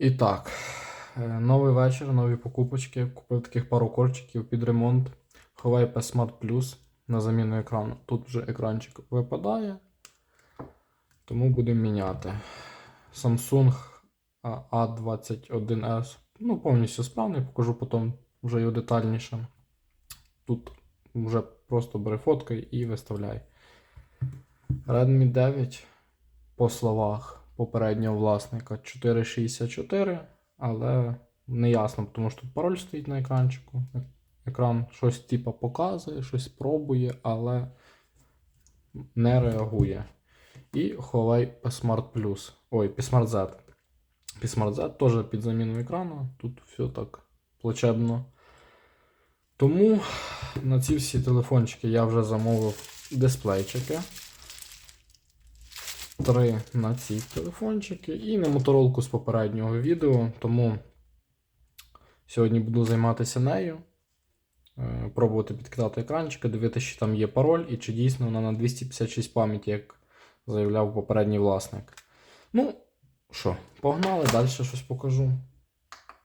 І так, е, новий вечір, нові покупочки. Купив таких пару корчиків під ремонт. Huawei P Smart Plus на заміну екрану. Тут вже екранчик випадає. Тому будемо міняти. Samsung A21S. Ну, повністю справний, покажу потім вже його детальніше. Тут вже просто бери фоткай і виставляй. Redmi 9, по словах попереднього власника, 464, але не ясно, тому що тут пароль стоїть на екранчику. Екран щось типа показує, щось пробує, але не реагує. І Huawei P Smart Plus. Ой, P Smart Z. P Smart Z теж під заміну екрану. Тут все так плачебно. Тому на ці всі телефончики я вже замовив дисплейчики. Три на ці телефончики і на моторолку з попереднього відео. Тому сьогодні буду займатися нею. Е, Пробувати підкидати екранчики, дивитися, чи там є пароль і чи дійсно вона на 256 пам'яті, як заявляв попередній власник. Ну, що, погнали, далі щось покажу.